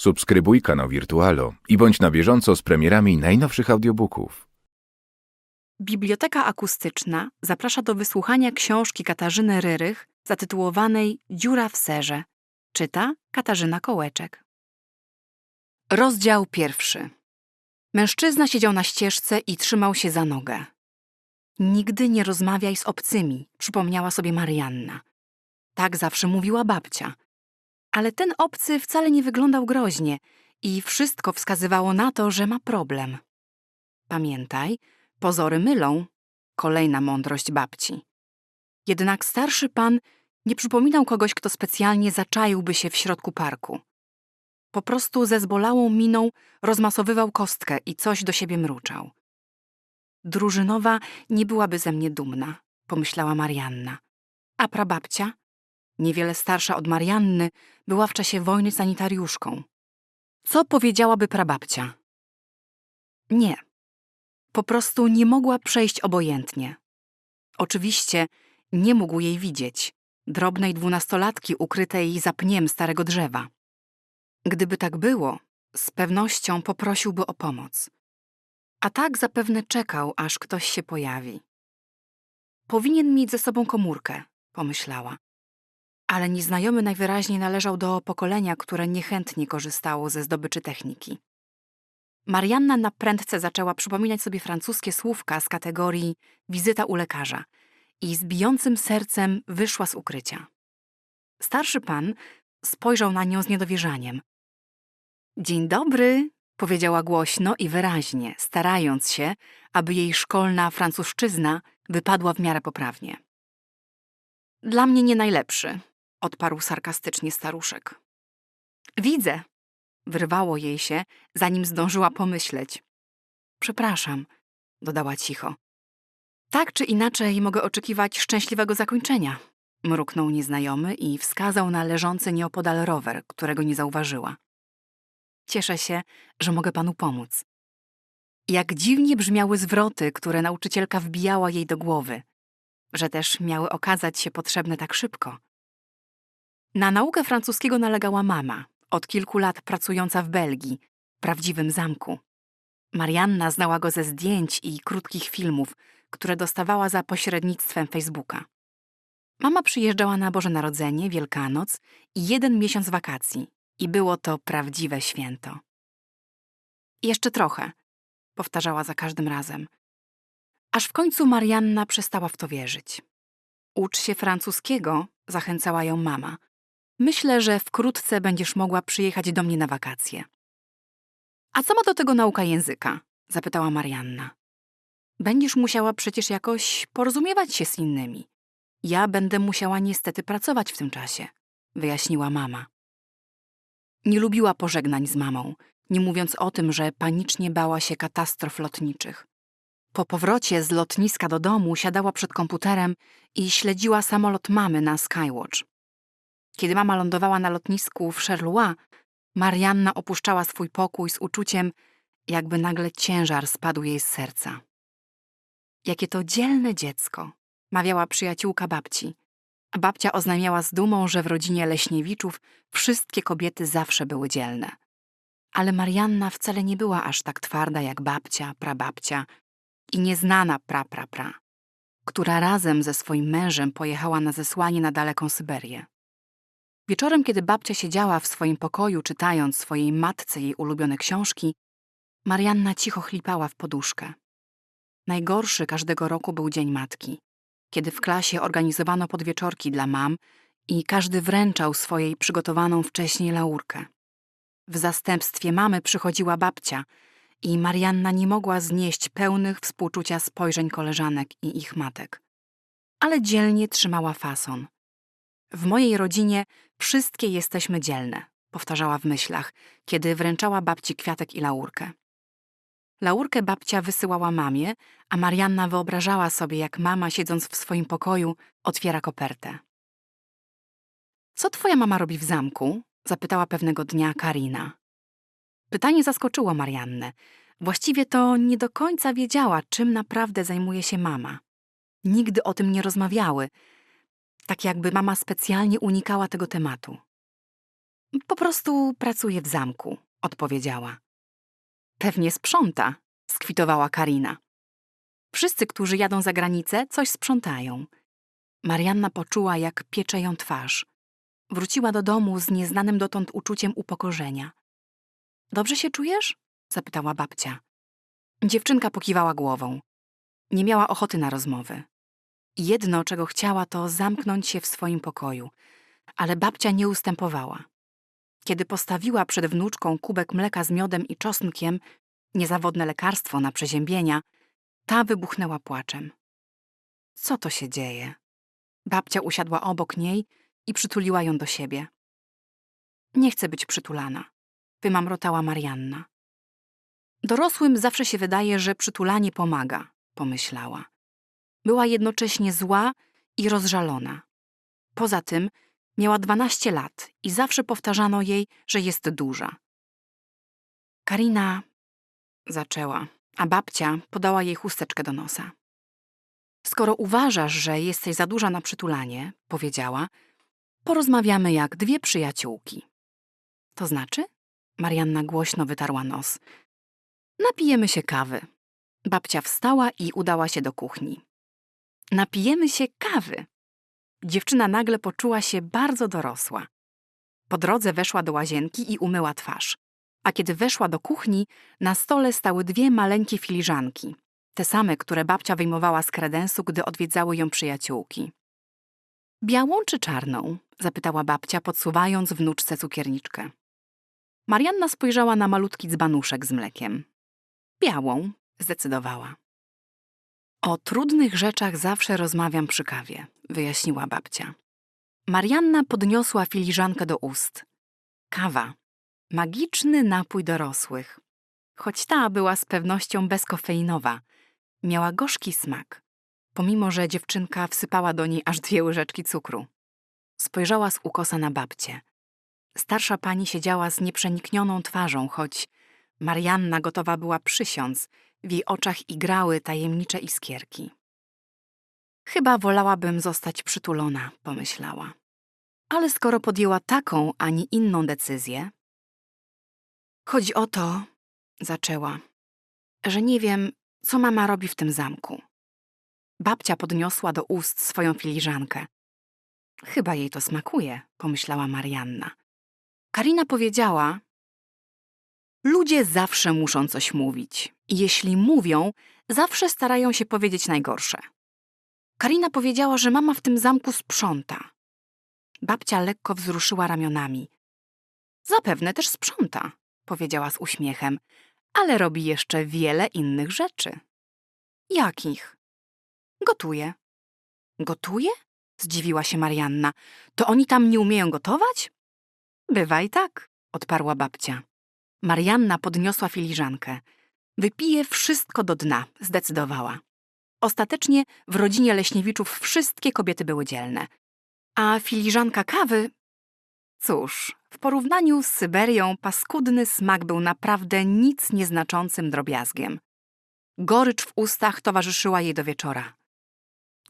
Subskrybuj kanał Wirtualo i bądź na bieżąco z premierami najnowszych audiobooków. Biblioteka Akustyczna zaprasza do wysłuchania książki Katarzyny Ryrych zatytułowanej Dziura w serze. Czyta Katarzyna Kołeczek. Rozdział pierwszy. Mężczyzna siedział na ścieżce i trzymał się za nogę. Nigdy nie rozmawiaj z obcymi, przypomniała sobie Marianna. Tak zawsze mówiła babcia. Ale ten obcy wcale nie wyglądał groźnie i wszystko wskazywało na to, że ma problem. Pamiętaj, pozory mylą. Kolejna mądrość babci. Jednak starszy pan nie przypominał kogoś, kto specjalnie zaczaiłby się w środku parku. Po prostu ze zbolałą miną rozmasowywał kostkę i coś do siebie mruczał. Drużynowa nie byłaby ze mnie dumna, pomyślała Marianna. A prababcia, niewiele starsza od Marianny, była w czasie wojny sanitariuszką. Co powiedziałaby prababcia? Nie. Po prostu nie mogła przejść obojętnie. Oczywiście nie mógł jej widzieć, drobnej dwunastolatki ukrytej za pniem starego drzewa. Gdyby tak było, z pewnością poprosiłby o pomoc. A tak zapewne czekał, aż ktoś się pojawi. Powinien mieć ze sobą komórkę, pomyślała. Ale nieznajomy najwyraźniej należał do pokolenia, które niechętnie korzystało ze zdobyczy techniki. Marianna na prędce zaczęła przypominać sobie francuskie słówka z kategorii wizyta u lekarza i z bijącym sercem wyszła z ukrycia. Starszy pan spojrzał na nią z niedowierzaniem. Dzień dobry, powiedziała głośno i wyraźnie, starając się, aby jej szkolna francuszczyzna wypadła w miarę poprawnie. Dla mnie nie najlepszy, odparł sarkastycznie staruszek. Widzę, wyrwało jej się, zanim zdążyła pomyśleć. Przepraszam, dodała cicho. Tak czy inaczej mogę oczekiwać szczęśliwego zakończenia, mruknął nieznajomy i wskazał na leżący nieopodal rower, którego nie zauważyła. Cieszę się, że mogę panu pomóc. Jak dziwnie brzmiały zwroty, które nauczycielka wbijała jej do głowy, że też miały okazać się potrzebne tak szybko. Na naukę francuskiego nalegała mama, od kilku lat pracująca w Belgii, prawdziwym zamku. Marianna znała go ze zdjęć i krótkich filmów, które dostawała za pośrednictwem Facebooka. Mama przyjeżdżała na Boże Narodzenie, Wielkanoc i jeden miesiąc wakacji i było to prawdziwe święto. Jeszcze trochę, powtarzała za każdym razem. Aż w końcu Marianna przestała w to wierzyć. Ucz się francuskiego, zachęcała ją mama. Myślę, że wkrótce będziesz mogła przyjechać do mnie na wakacje. A co ma do tego nauka języka? zapytała Marianna. Będziesz musiała przecież jakoś porozumiewać się z innymi. Ja będę musiała niestety pracować w tym czasie, wyjaśniła mama. Nie lubiła pożegnań z mamą, nie mówiąc o tym, że panicznie bała się katastrof lotniczych. Po powrocie z lotniska do domu siadała przed komputerem i śledziła samolot mamy na Skywatch. Kiedy mama lądowała na lotnisku w Charleroi, Marianna opuszczała swój pokój z uczuciem, jakby nagle ciężar spadł jej z serca. Jakie to dzielne dziecko, mawiała przyjaciółka babci. A babcia oznajmiała z dumą, że w rodzinie Leśniewiczów wszystkie kobiety zawsze były dzielne. Ale Marianna wcale nie była aż tak twarda jak babcia, prababcia i nieznana pra-pra-pra, pra, która razem ze swoim mężem pojechała na zesłanie na daleką Syberię. Wieczorem, kiedy babcia siedziała w swoim pokoju czytając swojej matce jej ulubione książki, Marianna cicho chlipała w poduszkę. Najgorszy każdego roku był Dzień Matki, kiedy w klasie organizowano podwieczorki dla mam i każdy wręczał swojej przygotowaną wcześniej laurkę. W zastępstwie mamy przychodziła babcia i Marianna nie mogła znieść pełnych współczucia spojrzeń koleżanek i ich matek. Ale dzielnie trzymała fason. W mojej rodzinie wszystkie jesteśmy dzielne, powtarzała w myślach, kiedy wręczała babci kwiatek i laurkę. Laurkę babcia wysyłała mamie, a Marianna wyobrażała sobie, jak mama, siedząc w swoim pokoju, otwiera kopertę. Co twoja mama robi w zamku? zapytała pewnego dnia Karina. Pytanie zaskoczyło Mariannę. Właściwie to nie do końca wiedziała, czym naprawdę zajmuje się mama. Nigdy o tym nie rozmawiały, tak jakby mama specjalnie unikała tego tematu. Po prostu pracuje w zamku, odpowiedziała. Pewnie sprząta, skwitowała Karina. Wszyscy, którzy jadą za granicę, coś sprzątają. Marianna poczuła, jak piecze ją twarz. Wróciła do domu z nieznanym dotąd uczuciem upokorzenia. Dobrze się czujesz? zapytała babcia. Dziewczynka pokiwała głową. Nie miała ochoty na rozmowy. Jedno, czego chciała, to zamknąć się w swoim pokoju, ale babcia nie ustępowała. Kiedy postawiła przed wnuczką kubek mleka z miodem i czosnkiem, niezawodne lekarstwo na przeziębienia, ta wybuchnęła płaczem. Co to się dzieje? Babcia usiadła obok niej i przytuliła ją do siebie. Nie chcę być przytulana, wymamrotała Marianna. Dorosłym zawsze się wydaje, że przytulanie pomaga, pomyślała. Była jednocześnie zła i rozżalona. Poza tym miała dwanaście lat i zawsze powtarzano jej, że jest duża. Karina zaczęła, a babcia podała jej chusteczkę do nosa. Skoro uważasz, że jesteś za duża na przytulanie, powiedziała, porozmawiamy jak dwie przyjaciółki. To znaczy? Marianna głośno wytarła nos. Napijemy się kawy. Babcia wstała i udała się do kuchni. Napijemy się kawy. Dziewczyna nagle poczuła się bardzo dorosła. Po drodze weszła do łazienki i umyła twarz. A kiedy weszła do kuchni, na stole stały dwie maleńkie filiżanki. Te same, które babcia wyjmowała z kredensu, gdy odwiedzały ją przyjaciółki. Białą czy czarną? zapytała babcia, podsuwając wnuczce cukierniczkę. Marianna spojrzała na malutki dzbanuszek z mlekiem. Białą, zdecydowała. O trudnych rzeczach zawsze rozmawiam przy kawie, wyjaśniła babcia. Marianna podniosła filiżankę do ust. Kawa. Magiczny napój dorosłych. Choć ta była z pewnością bezkofeinowa, miała gorzki smak, pomimo że dziewczynka wsypała do niej aż dwie łyżeczki cukru. Spojrzała z ukosa na babcię. Starsza pani siedziała z nieprzeniknioną twarzą, choć Marianna gotowa była przysiąc, w jej oczach igrały tajemnicze iskierki. Chyba wolałabym zostać przytulona, pomyślała. Ale skoro podjęła taką, a nie inną decyzję. Chodzi o to, zaczęła, że nie wiem, co mama robi w tym zamku. Babcia podniosła do ust swoją filiżankę. Chyba jej to smakuje, pomyślała Marianna. Karina powiedziała: Ludzie zawsze muszą coś mówić. I jeśli mówią, zawsze starają się powiedzieć najgorsze. Karina powiedziała, że mama w tym zamku sprząta. Babcia lekko wzruszyła ramionami. Zapewne też sprząta, powiedziała z uśmiechem, ale robi jeszcze wiele innych rzeczy. Jakich? Gotuje. Gotuje? Zdziwiła się Marianna. To oni tam nie umieją gotować? Bywa i tak, odparła babcia. Marianna podniosła filiżankę. Wypije wszystko do dna, zdecydowała. Ostatecznie w rodzinie Leśniewiczów wszystkie kobiety były dzielne. A filiżanka kawy... Cóż, w porównaniu z Syberią paskudny smak był naprawdę nic nieznaczącym drobiazgiem. Gorycz w ustach towarzyszyła jej do wieczora.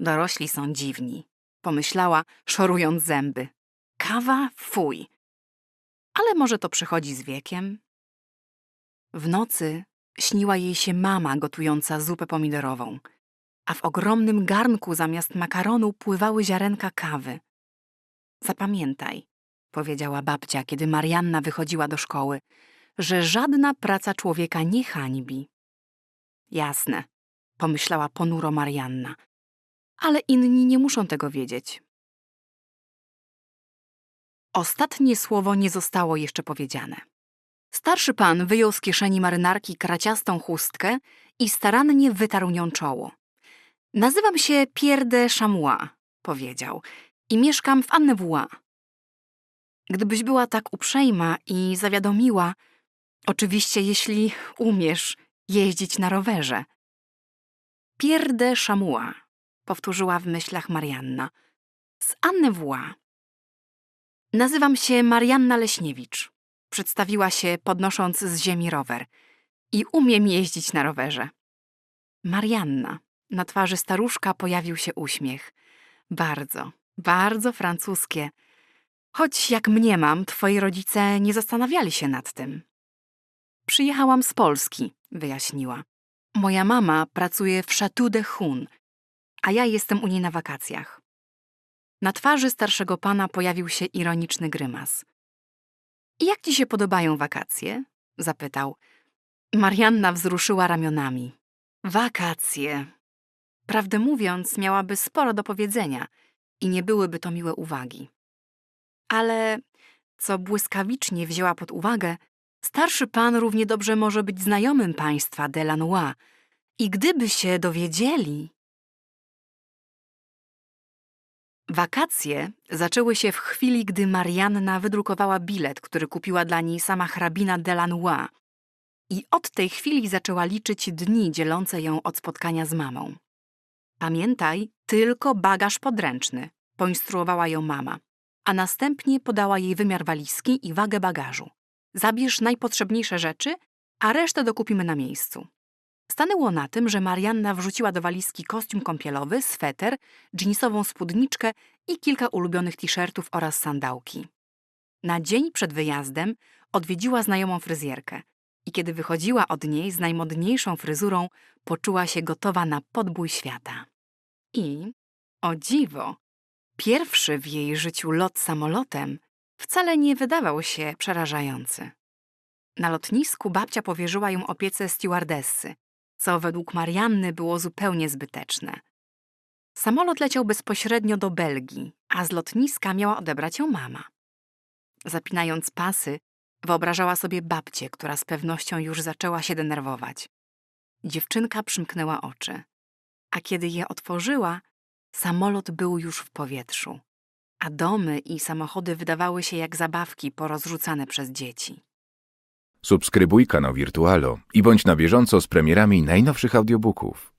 Dorośli są dziwni, pomyślała, szorując zęby. Kawa? Fuj. Ale może to przychodzi z wiekiem? W nocy śniła jej się mama gotująca zupę pomidorową, a w ogromnym garnku zamiast makaronu pływały ziarenka kawy. Zapamiętaj, powiedziała babcia, kiedy Marianna wychodziła do szkoły, że żadna praca człowieka nie hańbi. Jasne, pomyślała ponuro Marianna, ale inni nie muszą tego wiedzieć. Ostatnie słowo nie zostało jeszcze powiedziane. Starszy pan wyjął z kieszeni marynarki kraciastą chustkę i starannie wytarł nią czoło. Nazywam się Pierre de Chamois, powiedział, i mieszkam w Annevoix. Gdybyś była tak uprzejma i zawiadomiła, oczywiście jeśli umiesz jeździć na rowerze. Pierre de Chamois, powtórzyła w myślach Marianna. Z Annevoix. Nazywam się Marianna Leśniewicz. Przedstawiła się, podnosząc z ziemi rower. I umiem jeździć na rowerze. Marianna. Na twarzy staruszka pojawił się uśmiech. Bardzo, bardzo francuskie. Choć jak mniemam, twoi rodzice nie zastanawiali się nad tym. Przyjechałam z Polski, wyjaśniła. Moja mama pracuje w Chateau de Hun, a ja jestem u niej na wakacjach. Na twarzy starszego pana pojawił się ironiczny grymas. Jak ci się podobają wakacje? zapytał. Marianna wzruszyła ramionami. Wakacje. Prawdę mówiąc, miałaby sporo do powiedzenia i nie byłyby to miłe uwagi. Ale, co błyskawicznie wzięła pod uwagę, starszy pan równie dobrze może być znajomym państwa Delanois i gdyby się dowiedzieli... Wakacje zaczęły się w chwili, gdy Marianna wydrukowała bilet, który kupiła dla niej sama hrabina Delanois i od tej chwili zaczęła liczyć dni dzielące ją od spotkania z mamą. Pamiętaj, tylko bagaż podręczny, poinstruowała ją mama, a następnie podała jej wymiar walizki i wagę bagażu. Zabierz najpotrzebniejsze rzeczy, a resztę dokupimy na miejscu. Stanęło na tym, że Marianna wrzuciła do walizki kostium kąpielowy, sweter, dżinsową spódniczkę i kilka ulubionych t-shirtów oraz sandałki. Na dzień przed wyjazdem odwiedziła znajomą fryzjerkę i kiedy wychodziła od niej z najmodniejszą fryzurą, poczuła się gotowa na podbój świata. I, o dziwo, pierwszy w jej życiu lot samolotem wcale nie wydawał się przerażający. Na lotnisku babcia powierzyła ją opiece stewardessy, co według Marianny było zupełnie zbyteczne. Samolot leciał bezpośrednio do Belgii, a z lotniska miała odebrać ją mama. Zapinając pasy, wyobrażała sobie babcię, która z pewnością już zaczęła się denerwować. Dziewczynka przymknęła oczy, a kiedy je otworzyła, samolot był już w powietrzu, a domy i samochody wydawały się jak zabawki porozrzucane przez dzieci. Subskrybuj kanał Wirtualo i bądź na bieżąco z premierami najnowszych audiobooków.